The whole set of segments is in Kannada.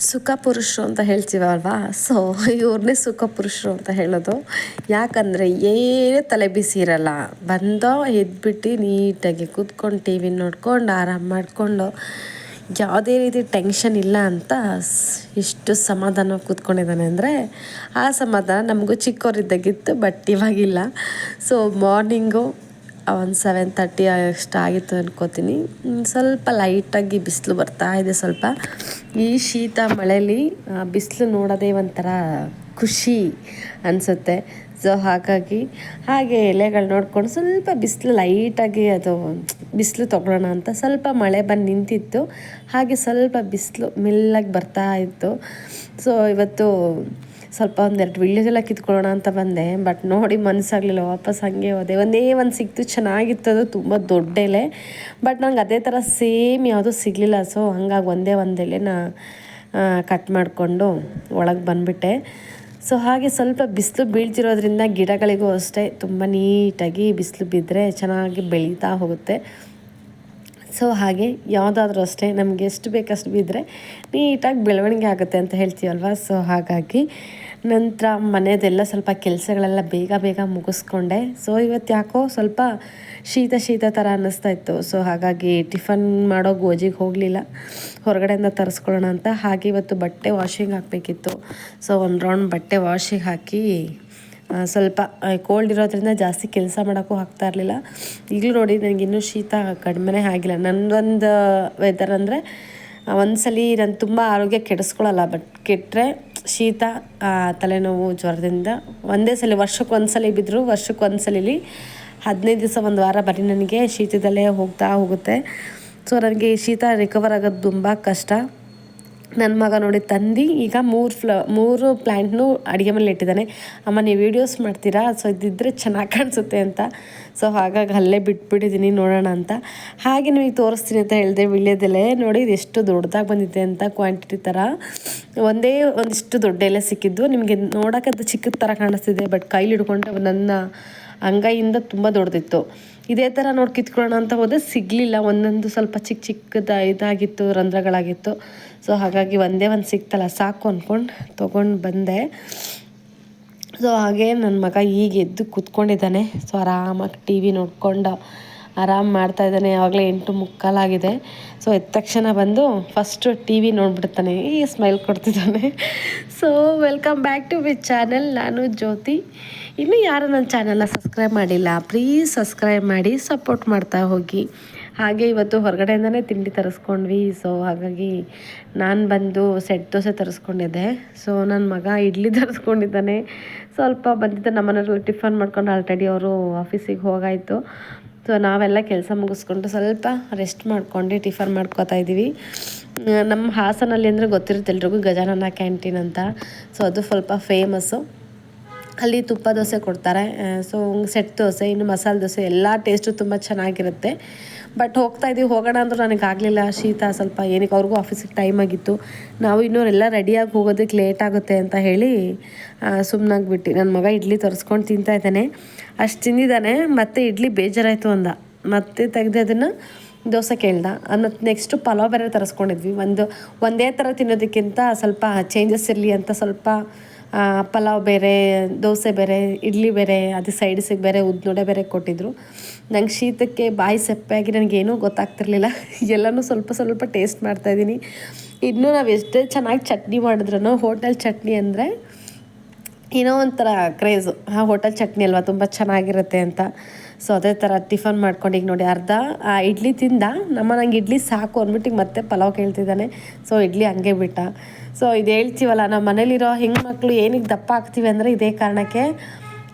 ಸುಖ ಪುರುಷರು ಅಂತ ಹೇಳ್ತೀವಲ್ವಾ? ಸೊ ಇವ್ರನ್ನೇ ಸುಖ ಪುರುಷರು ಅಂತ ಹೇಳೋದು. ಯಾಕಂದರೆ ಏನೇ ತಲೆ ಬಿಸಿ ಇರಲ್ಲ. ಬಂದೋ ಎದ್ಬಿಟ್ಟು ನೀಟಾಗಿ ಕೂತ್ಕೊಂಡು ಟಿ ವಿ ನೋಡ್ಕೊಂಡು ಆರಾಮ ಮಾಡಿಕೊಂಡು ಯಾವುದೇ ರೀತಿ ಟೆನ್ಷನ್ ಇಲ್ಲ ಅಂತ ಇಷ್ಟು ಸಮಾಧಾನ ಕೂತ್ಕೊಂಡಿದ್ದಾನೆ ಅಂದರೆ ಆ ಸಮಾಧಾನ ನಮಗೂ ಚಿಕ್ಕವರಿದ್ದಾಗಿತ್ತು ಬಟ್ ಇವಾಗಿಲ್ಲ. ಸೊ ಮಾರ್ನಿಂಗು ಒಂದು ಸೆವೆನ್ ತರ್ಟಿ ಅಷ್ಟು ಆಗಿತ್ತು ಅನ್ಕೋತೀನಿ. ಸ್ವಲ್ಪ ಲೈಟಾಗಿ ಬಿಸಿಲು ಬರ್ತಾ ಇದೆ ಸ್ವಲ್ಪ. ಈ ಶೀತ ಮಳೆಯಲ್ಲಿ ಬಿಸಿಲು ನೋಡೋದೇ ಒಂಥರ ಖುಷಿ ಅನಿಸುತ್ತೆ. ಸೊ ಹಾಗಾಗಿ ಹಾಗೆ ಎಲೆಗಳು ನೋಡ್ಕೊಂಡು ಸ್ವಲ್ಪ ಬಿಸಿಲು ಲೈಟಾಗಿ ಅದು ಬಿಸಿಲು ತೊಗೊಳ್ಳೋಣ ಅಂತ ಸ್ವಲ್ಪ ಮಳೆ ಬಂದು ನಿಂತಿತ್ತು. ಹಾಗೆ ಸ್ವಲ್ಪ ಬಿಸಿಲು ಮೆಲ್ಲಾಗಿ ಬರ್ತಾ ಇತ್ತು. ಸೊ ಇವತ್ತು ಸ್ವಲ್ಪ ಒಂದೆರಡು ವಿಳ್ಯದೆಲ್ಲ ಕಿತ್ಕೊಳ್ಳೋಣ ಅಂತ ಬಂದೆ ಬಟ್ ನೋಡಿ ಮನಸ್ಸಾಗಲಿಲ್ಲ ವಾಪಸ್ ಹಾಗೆ ಹೋದೆ. ಒಂದೇ ಒಂದು ಸಿಕ್ತು ಅದು, ತುಂಬ ದೊಡ್ಡ ಎಲೆ ಬಟ್ ನಂಗೆ ಅದೇ ಥರ ಸೇಮ್ ಯಾವುದೂ ಸಿಗಲಿಲ್ಲ. ಸೊ ಹಂಗಾಗಿ ಒಂದೇ ಒಂದು ಎಲೆನ ಕಟ್ ಮಾಡಿಕೊಂಡು ಒಳಗೆ ಬಂದುಬಿಟ್ಟೆ. ಸೊ ಹಾಗೆ ಸ್ವಲ್ಪ ಬಿಸಿಲು ಬೀಳ್ತಿರೋದ್ರಿಂದ ಗಿಡಗಳಿಗೂ ಅಷ್ಟೇ ತುಂಬ ನೀಟಾಗಿ ಬಿಸಿಲು ಬಿದ್ದರೆ ಚೆನ್ನಾಗಿ ಬೆಳೀತಾ ಹೋಗುತ್ತೆ. ಸೊ ಹಾಗೆ ಯಾವುದಾದ್ರೂ ಅಷ್ಟೇ ನಮಗೆ ಎಷ್ಟು ಬೇಕಷ್ಟು ಬಿದ್ದರೆ ನೀಟಾಗಿ ಬೆಳವಣಿಗೆ ಆಗುತ್ತೆ ಅಂತ ಹೇಳ್ತೀವಲ್ವ? ಸೊ ಹಾಗಾಗಿ ನಂತರ ಮನೆಯದೆಲ್ಲ ಸ್ವಲ್ಪ ಕೆಲಸಗಳೆಲ್ಲ ಬೇಗ ಬೇಗ ಮುಗಿಸ್ಕೊಂಡೆ. ಸೊ ಇವತ್ತು ಯಾಕೋ ಸ್ವಲ್ಪ ಶೀತ ಶೀತ ಥರ ಅನ್ನಿಸ್ತಾ ಇತ್ತು. ಸೊ ಹಾಗಾಗಿ ಟಿಫನ್ ಮಾಡೋ ಗೋಜಿಗೆ ಹೋಗಲಿಲ್ಲ. ಹೊರಗಡೆಯಿಂದ ತರಿಸ್ಕೊಳ್ಳೋಣ ಅಂತ. ಹಾಗೆ ಇವತ್ತು ಬಟ್ಟೆ ವಾಷಿಂಗ್ ಹಾಕಬೇಕಿತ್ತು. ಸೊ ಒಂದು ರೌಂಡ್ ಬಟ್ಟೆ ವಾಷಿಗೆ ಹಾಕಿ ಸ್ವಲ್ಪ ಕೋಲ್ಡ್ ಇರೋದ್ರಿಂದ ಜಾಸ್ತಿ ಕೆಲಸ ಮಾಡೋಕ್ಕೂ ಆಗ್ತಾ ಇರಲಿಲ್ಲ. ಈಗಲೂ ನೋಡಿ ನನಗೆ ಇನ್ನೂ ಶೀತ ಕಡಿಮೆನೇ ಆಗಿಲ್ಲ. ನನ್ನದೊಂದು ವೆದರ್ ಅಂದರೆ ಒಂದ್ಸಲಿ ನಾನು ತುಂಬ ಆರೋಗ್ಯ ಕೆಡಿಸ್ಕೊಳ್ಳಲ್ಲ ಬಟ್ ಕೆಟ್ಟರೆ ಶೀತ ತಲೆನೋವು ಜ್ವರದಿಂದ ಒಂದೇ ಸಲ, ವರ್ಷಕ್ಕೆ ಒಂದು ಸಲ ಬಿದ್ದರೂ ವರ್ಷಕ್ಕೆ ಒಂದು ಸಲ ಹದಿನೈದು ದಿವಸ ಒಂದು ವಾರ ಬರೀ ನನಗೆ ಶೀತದಲ್ಲೇ ಹೋಗ್ತಾ ಹೋಗುತ್ತೆ. ಸೊ ನನಗೆ ಶೀತ ರಿಕವರ್ ಆಗೋದು ತುಂಬ ಕಷ್ಟ. ನನ್ನ ಮಗ ನೋಡಿ ತಂದು, ಈಗ ಮೂರು ಫ್ಲ, ಮೂರು ಪ್ಲ್ಯಾಂಟ್ನು ಅಡುಗೆ ಮೇಲೆ ಇಟ್ಟಿದ್ದಾನೆ. ಅಮ್ಮ, ನೀವು ವೀಡಿಯೋಸ್ ಮಾಡ್ತೀರಾ? ಸೊ ಇದ್ದಿದ್ದರೆ ಚೆನ್ನಾಗಿ ಕಾಣಿಸುತ್ತೆ ಅಂತ. ಸೊ, ಹಾಗಾಗಿ ಅಲ್ಲೇ ಬಿಟ್ಬಿಟ್ಟಿದ್ದೀನಿ ನೋಡೋಣ ಅಂತ. ಹಾಗೆ ನಿಮಗೆ ತೋರಿಸ್ತೀನಿ ಅಂತ ಹೇಳಿದೆ ವಿಳ್ಯದೆಲೆ. ನೋಡಿ, ಇದು ಎಷ್ಟು ದೊಡ್ಡದಾಗಿ ಬಂದಿದೆ ಅಂತ ಕ್ವಾಂಟಿಟಿ ಥರ. ಒಂದೇ ಒಂದಿಷ್ಟು ದೊಡ್ಡ ಎಲೆ ಸಿಕ್ಕಿದ್ದು. ನಿಮಗೆ ನೋಡೋಕೆ ಅದು ಚಿಕ್ಕದ ಥರ ಕಾಣಿಸ್ತಿದೆ, ಬಟ್ ಕೈಲಿ ಹಿಡ್ಕೊಂಡ್ರೆ ನನ್ನ ಅಂಗೈಯಿಂದ ತುಂಬ ದೊಡ್ಡದಿತ್ತು. ಇದೇ ಥರ ನೋಡಿ ಕಿತ್ಕೊಳ್ಳೋಣ ಅಂತ ಹೋದರೆ ಸಿಗಲಿಲ್ಲ. ಒಂದೊಂದು ಸ್ವಲ್ಪ ಚಿಕ್ಕ ಚಿಕ್ಕದ ಇದಾಗಿತ್ತು, ರಂಧ್ರಗಳಾಗಿತ್ತು. ಸೊ ಹಾಗಾಗಿ ಒಂದೇ ಒಂದು ಸಿಕ್ತಲ್ಲ, ಸಾಕು ಅಂದ್ಕೊಂಡು ತೊಗೊಂಡು ಬಂದೆ. ಸೊ ಹಾಗೆ ನನ್ನ ಮಗ ಈಗ ಎದ್ದು ಕೂತ್ಕೊಂಡಿದ್ದಾನೆ. ಸೊ ಆರಾಮಾಗಿ ಟಿ ವಿ ನೋಡ್ಕೊಂಡು ಆರಾಮ್ ಮಾಡ್ತಾ ಇದ್ದಾನೆ, ಯಾವಾಗಲೇ ಎಂಟು ಮುಕ್ಕಾಲಾಗಿದೆ ಸೊ ಎದ್ದ ತಕ್ಷಣ ಬಂದು ಫಸ್ಟು ಟಿ ವಿ ನೋಡ್ಬಿಡ್ತಾನೆ. ಈ smile ಕೊಡ್ತಿದ್ದಾನೆ. So welcome back to my channel ನಾನು ಜ್ಯೋತಿ. ಇನ್ನು ಯಾರು ನನ್ನ ಚಾನಲ್ನ ಸಬ್ಸ್ಕ್ರೈಬ್ ಮಾಡಿಲ್ಲ ಪ್ಲೀಸ್ ಸಬ್ಸ್ಕ್ರೈಬ್ ಮಾಡಿ ಸಪೋರ್ಟ್ ಮಾಡ್ತಾ ಹೋಗಿ. ಹಾಗೆ ಇವತ್ತು ಹೊರಗಡೆಯಿಂದನೇ ತಿಂಡಿ ತರಿಸ್ಕೊಂಡ್ವಿ. ಸೊ ಹಾಗಾಗಿ ನಾನು ಬಂದು ಸೆಟ್ ದೋಸೆ ತರಿಸ್ಕೊಂಡಿದ್ದೆ. ಸೊ ನನ್ನ ಮಗ ಇಡ್ಲಿ ತರಿಸ್ಕೊಂಡಿದ್ದಾನೆ. ಸ್ವಲ್ಪ ಬಂದಿದ್ದ ನಮ್ಮ ಟಿಫನ್ ಮಾಡ್ಕೊಂಡು ಆಲ್ರೆಡಿ ಅವರು ಆಫೀಸಿಗೆ ಹೋಗಾಯಿತು. ಸೊ ನಾವೆಲ್ಲ ಕೆಲಸ ಮುಗಿಸ್ಕೊಂಡು ಸ್ವಲ್ಪ ರೆಸ್ಟ್ ಮಾಡ್ಕೊಂಡು ಟಿಫನ್ ಮಾಡ್ಕೋತಾ ಇದ್ದೀವಿ. ನಮ್ಮ ಹಾಸನಲ್ಲಿ ಅಂದರೆ ಗೊತ್ತಿರುತ್ತೆ ಎಲ್ರಿಗೂ ಗಜಾನನ ಕ್ಯಾಂಟೀನ್ ಅಂತ. ಸೊ ಅದು ಸ್ವಲ್ಪ ಫೇಮಸ್ಸು ಅಲ್ಲಿ ತುಪ್ಪ ದೋಸೆ ಕೊಡ್ತಾರೆ. ಸೊ ಸೆಟ್ ದೋಸೆ, ಇನ್ನು ಮಸಾಲೆ ದೋಸೆ, ಎಲ್ಲ ಟೇಸ್ಟು ತುಂಬ ಚೆನ್ನಾಗಿರುತ್ತೆ. ಬಟ್ ಹೋಗ್ತಾ ಇದ್ದೀವಿ ಹೋಗೋಣ ಅಂದರೂ ನನಗೆ ಆಗಲಿಲ್ಲ. ಶೀತ ಸ್ವಲ್ಪ ಏನಕ್ಕೆ ಅವ್ರಿಗೂ ಆಫೀಸಿಗೆ ಟೈಮ್ ಆಗಿತ್ತು. ನಾವು ಇನ್ನೂರೆಲ್ಲ ರೆಡಿಯಾಗಿ ಹೋಗೋದಕ್ಕೆ ಲೇಟ್ ಆಗುತ್ತೆ ಅಂತ ಹೇಳಿ ಸುಮ್ಮನಾಗ್ಬಿಟ್ಟು ನನ್ನ ಮಗ ಇಡ್ಲಿ ತರಿಸ್ಕೊಂಡು ತಿಂತಾ ಇದ್ದಾನೆ. ಅಷ್ಟು ತಿಂದಿದ್ದಾನೆ, ಮತ್ತು ಇಡ್ಲಿ ಬೇಜಾರಾಯಿತು ಅಂದ. ಮತ್ತೆ ತೆಗೆದು ಅದನ್ನು ದೋಸೆ ಕೇಳ್ದ. ಮತ್ತು ನೆಕ್ಸ್ಟು ಪಲಾವ್ ಬೇರೆ ತರಿಸ್ಕೊಂಡಿದ್ವಿ. ಒಂದು, ಒಂದೇ ಥರ ತಿನ್ನೋದಕ್ಕಿಂತ ಸ್ವಲ್ಪ ಚೇಂಜಸ್ ಇರಲಿ ಅಂತ ಸ್ವಲ್ಪ ಪಲಾವ್ ಬೇರೆ, ದೋಸೆ ಬೇರೆ, ಇಡ್ಲಿ ಬೇರೆ, ಅದು ಸೈಡ್ಸಿಗೆ ಬೇರೆ ಉದ್ನೋಡೆ ಬೇರೆ ಕೊಟ್ಟಿದ್ರು. ನಂಗೆ ಶೀತಕ್ಕೆ ಬಾಯಿ ಸೆಪ್ಪೆಯಾಗಿ ನನಗೇನೂ ಗೊತ್ತಾಗ್ತಿರ್ಲಿಲ್ಲ. ಎಲ್ಲನೂ ಸ್ವಲ್ಪ ಸ್ವಲ್ಪ ಟೇಸ್ಟ್ ಮಾಡ್ತಾಯಿದ್ದೀನಿ ಇನ್ನೂ ನಾವು ಎಷ್ಟೇ ಚೆನ್ನಾಗಿ ಚಟ್ನಿ ಮಾಡಿದ್ರು ಹೋಟೆಲ್ ಚಟ್ನಿ ಅಂದರೆ ಏನೋ ಒಂಥರ ಕ್ರೇಜು ಆ ಹೋಟೆಲ್ ಚಟ್ನಿ ಅಲ್ವಾ, ತುಂಬ ಚೆನ್ನಾಗಿರುತ್ತೆ ಅಂತ. ಸೊ ಅದೇ ಥರ ಟಿಫನ್ ಮಾಡ್ಕೊಂಡು ಈಗ ನೋಡಿ ಅರ್ಧ, ಆ ಇಡ್ಲಿ ತಿಂದ, ನಮ್ಮ ನಂಗೆ ಇಡ್ಲಿ ಸಾಕು ಅಂದ್ಬಿಟ್ಟು ಮತ್ತೆ ಪಲಾವ್ ಕೇಳ್ತಿದ್ದಾನೆ. ಸೊ ಇಡ್ಲಿ ಹಂಗೆ ಬಿಟ್ಟ. ಸೊ ಇದು ಹೇಳ್ತೀವಲ್ಲ ನಮ್ಮ ಮನೇಲಿರೋ ಹೆಣ್ಮಕ್ಳು ಏನಕ್ಕೆ ದಪ್ಪ ಆಗ್ತೀವಿ ಅಂದರೆ ಇದೇ ಕಾರಣಕ್ಕೆ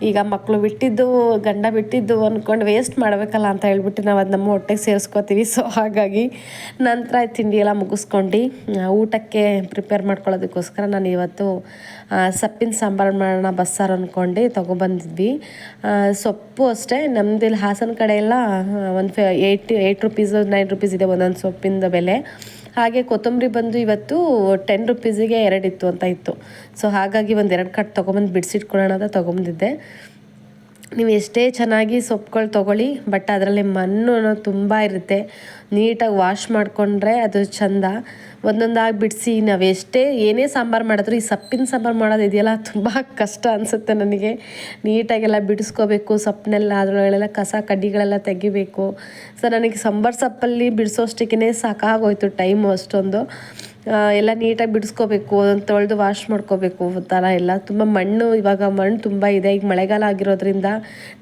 ಈಗ ಮಕ್ಕಳು ಬಿಟ್ಟಿದ್ದು, ಗಂಡ ಬಿಟ್ಟಿದ್ದು ಅಂದ್ಕೊಂಡು ವೇಸ್ಟ್ ಮಾಡಬೇಕಲ್ಲ ಅಂತ ಹೇಳ್ಬಿಟ್ಟು ನಾವು ಅದು ನಮ್ಮ ಹೊಟ್ಟೆಗೆ ಸೇರಿಸ್ಕೋತೀವಿ. ಸೊ ಹಾಗಾಗಿ ನಂತರ ತಿಂಡಿ ಎಲ್ಲ ಮುಗಿಸ್ಕೊಂಡು ಊಟಕ್ಕೆ ಪ್ರಿಪೇರ್ ಮಾಡ್ಕೊಳ್ಳೋದಕ್ಕೋಸ್ಕರ ನಾನು ಇವತ್ತು ಸೊಪ್ಪಿನ ಸಾಂಬಾರು ಮಾಡೋಣ, ಬಸ್ಸಾರು ಅಂದ್ಕೊಂಡು ತೊಗೊಬಂದಿದ್ವಿ. ಸೊಪ್ಪು ಅಷ್ಟೇ ನಮ್ಮದಿಲ್ಲಿ ಹಾಸನ ಕಡೆ ಎಲ್ಲ ಒಂದು ಫೆ, eight eight rupees nine rupees ಇದೆ ಒಂದೊಂದು ಸೊಪ್ಪಿಂದ ಬೆಲೆ. ಹಾಗೆ ಕೊತ್ತಂಬರಿ ಬಂದು ಇವತ್ತು ಟೆನ್ ರುಪೀಸಿಗೆ ಎರಡಿತ್ತು ಅಂತ ಇತ್ತು. ಸೊ ಹಾಗಾಗಿ ಒಂದು ಎರಡು ಕಟ್ ತೊಗೊಂಬಂದು ಬಿಡಿಸಿಟ್ಕೊಳ್ಳೋಣ ಅಂತ ತೊಗೊಂಬಂದಿದ್ದೆ. ನೀವು ಎಷ್ಟೇ ಚೆನ್ನಾಗಿ ಸೊಪ್ಪುಗಳು ತೊಗೊಳ್ಳಿ ಬಟ್ ಅದರಲ್ಲಿ ಮಣ್ಣು ಅನ್ನೋದು ತುಂಬ ಇರುತ್ತೆ. ನೀಟಾಗಿ ವಾಶ್ ಮಾಡಿಕೊಂಡ್ರೆ ಅದು ಚಂದ. ಒಂದೊಂದಾಗಿ ಬಿಡಿಸಿ, ನಾವು ಎಷ್ಟೇ ಏನೇ ಸಾಂಬಾರು ಮಾಡಿದ್ರು, ಈ ಸೊಪ್ಪಿನ ಸಾಂಬಾರು ಮಾಡೋದು ಇದೆಯಲ್ಲ, ತುಂಬ ಕಷ್ಟ ಅನಿಸುತ್ತೆ ನನಗೆ. ನೀಟಾಗೆಲ್ಲ ಬಿಡಿಸ್ಕೋಬೇಕು ಸೊಪ್ಪನ್ನೆಲ್ಲ ಅದರೊಳಗೆಲ್ಲ ಕಸ ಕಡ್ಡಿಗಳೆಲ್ಲ ತೆಗಿಬೇಕು. ಸೊ ನನಗೆ ಸಾಂಬಾರು ಸೊಪ್ಪಲ್ಲಿ ಬಿಡಿಸೋಷ್ಟಕ್ಕೇ ಸಾಕಾಗೋಯ್ತು ಟೈಮು ಅಷ್ಟೊಂದು. ಎಲ್ಲ ನೀಟಾಗಿ ಬಿಡಿಸ್ಕೋಬೇಕು, ಅದನ್ನು ತೊಳೆದು ವಾಶ್ ಮಾಡ್ಕೋಬೇಕು ಥರ ಎಲ್ಲ. ತುಂಬ ಮಣ್ಣು, ಇವಾಗ ಮಣ್ಣು ತುಂಬ ಇದೆ. ಈಗ ಮಳೆಗಾಲ ಆಗಿರೋದ್ರಿಂದ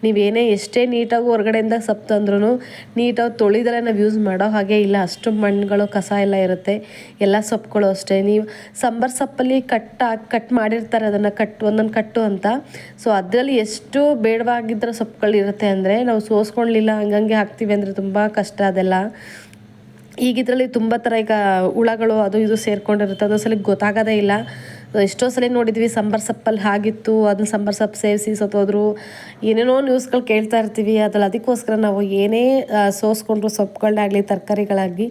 ನೀವೇನೇ ಎಷ್ಟೇ ನೀಟಾಗಿ ಹೊರಗಡೆಯಿಂದ ಸಪ್ ತಂದ್ರೂ ನೀಟಾಗಿ ತೊಳಿದರೆ ನಾವು ಯೂಸ್ ಮಾಡೋ ಹಾಗೆ ಇಲ್ಲ. ಅಷ್ಟು ಮಣ್ಣುಗಳು, ಕಸ ಎಲ್ಲ ಇರುತ್ತೆ. ಎಲ್ಲ ಸೊಪ್ಪುಗಳು ಅಷ್ಟೇ. ನೀವು ಸಾಂಬಾರು ಸೊಪ್ಪಲ್ಲಿ ಕಟ್ ಕಟ್ ಮಾಡಿರ್ತಾರೆ ಅದನ್ನು ಕಟ್ಟು ಒಂದೊಂದು ಕಟ್ಟು ಅಂತ. ಸೊ ಅದರಲ್ಲಿ ಎಷ್ಟು ಬೇಡವಾಗಿದ್ದರೂ ಸೊಪ್ಪುಗಳಿರುತ್ತೆ ಅಂದರೆ ನಾವು ಸೋಸ್ಕೊಳ್ಲಿಲ್ಲ ಹಂಗಂಗೆ ಹಾಕ್ತೀವಿ ಅಂದರೆ ತುಂಬ ಕಷ್ಟ ಅದೆಲ್ಲ. ಈಗ ಇದರಲ್ಲಿ ತುಂಬ ಥರ ಈಗ ಹುಳಗಳು ಅದು ಇದು ಸೇರ್ಕೊಂಡಿರುತ್ತೆ. ಅದು ಸಲ ಗೊತ್ತಾಗೋದೇ ಇಲ್ಲ. ಎಷ್ಟೋ ಸಲ ನೋಡಿದ್ವಿ, ಸಾಂಬಾರು ಸೊಪ್ಪಲ್ಲಿ ಹಾಗಿತ್ತು ಅದನ್ನ ಸಾಂಬಾರು ಸೊಪ್ಪು ಸೇವಿಸಿ ಸತ್ತೋದ್ರು. ಏನೇನೋ ನ್ಯೂಸ್ಗಳು ಕೇಳ್ತಾ ಇರ್ತೀವಿ, ಅದ್ರಲ್ಲಿ ಅದಕ್ಕೋಸ್ಕರ ನಾವು ಏನೇ ಸೋಸ್ಕೊಂಡ್ರು ಸೊಪ್ಪುಗಳನ್ನಾಗಲಿ ತರಕಾರಿಗಳಾಗಲಿ,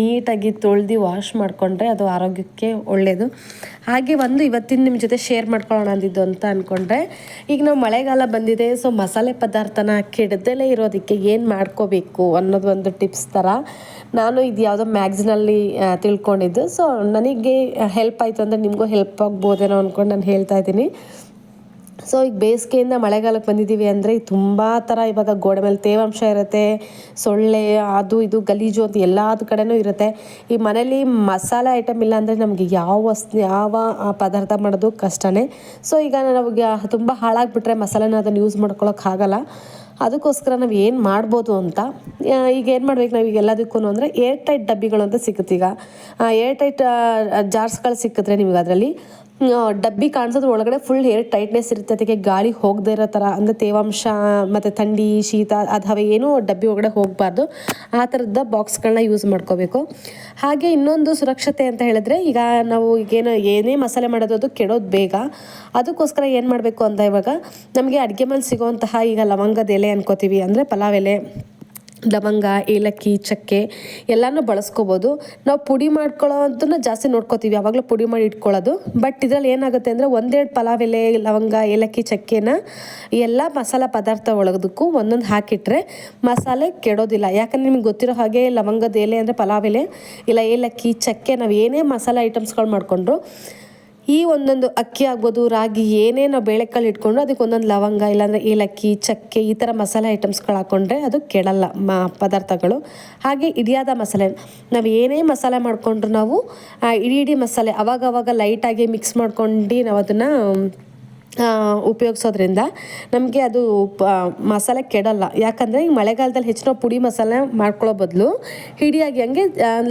ನೀಟಾಗಿ ತೊಳ್ದು ವಾಶ್ ಮಾಡಿಕೊಂಡ್ರೆ ಅದು ಆರೋಗ್ಯಕ್ಕೆ ಒಳ್ಳೆಯದು ಹಾಗೆ ಒಂದು ಇವತ್ತಿನ ನಿಮ್ಮ ಜೊತೆ ಶೇರ್ ಮಾಡ್ಕೊಳ್ಳೋಣ ಅಂದಿದ್ದು ಅಂತ ಅಂದ್ಕೊಂಡ್ರೆ ಈಗ ನಾವು ಮಳೆಗಾಲ ಬಂದಿದೆ, ಸೊ ಮಸಾಲೆ ಪದಾರ್ಥನ ಕೆಡದಲೇ ಇರೋದಕ್ಕೆ ಏನು ಮಾಡ್ಕೋಬೇಕು ಅನ್ನೋದು ಒಂದು ಟಿಪ್ಸ್ ಥರ ನಾನು ಇದು ಯಾವುದೋ ಮ್ಯಾಗ್ಝಿನಲ್ಲಿ ತಿಳ್ಕೊಂಡಿದ್ದು. ಸೊ ನನಗೆ ಹೆಲ್ಪ್ ಆಯಿತು ಅಂದರೆ ನಿಮಗೂ ಹೆಲ್ಪ್ ಆಗ್ಬೋದೇನೋ ಅಂದ್ಕೊಂಡು ನಾನು ಹೇಳ್ತಾ ಇದ್ದೀನಿ. ಸೊ ಈಗ ಬೇಸಿಗೆಯಿಂದ ಮಳೆಗಾಲಕ್ಕೆ ಬಂದಿದ್ದೀವಿ ಅಂದರೆ ತುಂಬ ಥರ ಇವಾಗ ಗೋಡೆ ಮೇಲೆ ತೇವಾಂಶ ಇರುತ್ತೆ, ಸೊಳ್ಳೆ, ಅದು ಇದು, ಗಲೀಜು ಅಂತ ಎಲ್ಲದ ಕಡೆನೂ ಇರುತ್ತೆ. ಈ ಮನೇಲಿ ಮಸಾಲೆ ಐಟಮ್ ಇಲ್ಲ ಅಂದರೆ ನಮಗೆ ಯಾವ ವಸ್ತು, ಯಾವ ಪದಾರ್ಥ ಮಾಡೋದು ಕಷ್ಟನೇ. ಸೊ ಈಗ ನಮಗೆ ತುಂಬ ಹಾಳಾಗಿಬಿಟ್ರೆ ಮಸಾಲೆನ ಅದನ್ನು ಯೂಸ್ ಮಾಡ್ಕೊಳಕ್ಕಾಗಲ್ಲ ಅದಕ್ಕೋಸ್ಕರ ನಾವು ಏನು ಮಾಡ್ಬೋದು ಅಂತ ಈಗ ಏನು ಮಾಡ್ಬೇಕು ನಾವು ಈಗ ಎಲ್ಲದಕ್ಕೂ ಅಂದರೆ ಏರ್ ಟೈಟ್ ಡಬ್ಬಿಗಳು ಅಂತ ಸಿಗುತ್ತೆ ಈಗ. ಏರ್ ಟೈಟ್ ಜಾರ್ಸ್ಗಳು ಸಿಕ್ಕಿದ್ರೆ ನಿಮಗೆ ಅದರಲ್ಲಿ ಡಬ್ಬಿ ಕಾಣಿಸೋದ್ರ ಒಳಗಡೆ ಫುಲ್ ಏರ್ ಟೈಟ್ನೆಸ್ ಇರುತ್ತೆ. ಅದಕ್ಕೆ ಗಾಳಿ ಹೋಗದೇ ಇರೋ ಥರ ಅಂದರೆ ತೇವಾಂಶ, ಮತ್ತು ಥಂಡಿ, ಶೀತ, ಅದು ಏನೂ ಡಬ್ಬಿ ಒಳಗಡೆ ಹೋಗಬಾರ್ದು. ಆ ಥರದ ಬಾಕ್ಸ್ಗಳನ್ನ ಯೂಸ್ ಮಾಡ್ಕೋಬೇಕು. ಹಾಗೆ ಇನ್ನೊಂದು ಸುರಕ್ಷತೆ ಅಂತ ಹೇಳಿದ್ರೆ, ಈಗ ನಾವು ಈಗೇನು ಏನೇ ಮಸಾಲೆ ಮಾಡೋದು ಅದು ಕೆಡೋದು ಬೇಗ. ಅದಕ್ಕೋಸ್ಕರ ಏನು ಮಾಡಬೇಕು ಅಂತ ಇವಾಗ, ನಮಗೆ ಅಡುಗೆ ಮೇಲೆ ಸಿಗೋವಂತಹ ಈಗ ಲವಂಗದ ಎಲೆ ಅನ್ಕೋತೀವಿ. ಅಂದರೆ ಪಲಾವ್ ಎಲೆ ಲವಂಗ, ಏಲಕ್ಕಿ, ಚಕ್ಕೆ ಎಲ್ಲನೂ ಬಳಸ್ಕೋಬೋದು. ನಾವು ಪುಡಿ ಮಾಡ್ಕೊಳ್ಳೋದನ್ನ ಜಾಸ್ತಿ ನೋಡ್ಕೋತೀವಿ. ಯಾವಾಗಲೂ ಪುಡಿ ಮಾಡಿ ಇಟ್ಕೊಳ್ಳೋದು ಬಟ್ ಇದರಲ್ಲಿ ಏನಾಗುತ್ತೆ ಅಂದರೆ ಒಂದೆರಡು ಪಲಾವ್ ಎಲೆ, ಲವಂಗ, ಏಲಕ್ಕಿ, ಚಕ್ಕೆನ ಎಲ್ಲ ಮಸಾಲ ಪದಾರ್ಥ ಒಳಗದಕ್ಕೂ ಒಂದೊಂದು ಹಾಕಿಟ್ರೆ ಮಸಾಲೆ ಕೆಡೋದಿಲ್ಲ. ಯಾಕಂದರೆ ನಿಮ್ಗೆ ಗೊತ್ತಿರೋ ಹಾಗೆ ಲವಂಗದ ಎಲೆ ಅಂದರೆ ಪಲಾವ್ ಎಲೆ, ಇಲ್ಲ ಏಲಕ್ಕಿ, ಚಕ್ಕೆ ನಾವು ಏನೇ ಮಸಾಲೆ ಐಟಮ್ಸ್ಗಳು ಮಾಡಿಕೊಂಡ್ರು ಈ ಒಂದೊಂದು ಅಕ್ಕಿ ಆಗ್ಬೋದು, ರಾಗಿ ಏನೇ ನಾವು ಬೇಳೆಕಾಳು ಇಟ್ಕೊಂಡು ಅದಕ್ಕೆ ಒಂದೊಂದು ಲವಂಗ, ಇಲ್ಲಾಂದರೆ ಏಲಕ್ಕಿ, ಚಕ್ಕೆ, ಈ ಥರ ಮಸಾಲೆ ಐಟಮ್ಸ್ಗಳು ಹಾಕ್ಕೊಂಡ್ರೆ ಅದು ಕೆಡಲ್ಲ ಮಾ, ಪದಾರ್ಥಗಳು. ಹಾಗೆ ಇಡಿಯಾದ ಮಸಾಲೆ, ನಾವು ಏನೇ ಮಸಾಲೆ ಮಾಡಿಕೊಂಡ್ರು ನಾವು ಇಡೀ ಇಡೀ ಮಸಾಲೆ ಅವಾಗ ಅವಾಗ ಲೈಟಾಗಿ ಮಿಕ್ಸ್ ಮಾಡ್ಕೊಂಡು ನಾವು ಅದನ್ನು ಉಪಯೋಗಿಸೋದ್ರಿಂದ ನಮಗೆ ಅದು ಮಸಾಲೆ ಕೆಡಲ್ಲ. ಯಾಕಂದರೆ ಈ ಮಳೆಗಾಲದಲ್ಲಿ ಹೆಚ್ಚು ಪುಡಿ ಮಸಾಲೆ ಮಾಡ್ಕೊಳ್ಳೋ ಬದಲು ಹಿಡಿಯಾಗಿ ಹಂಗೆ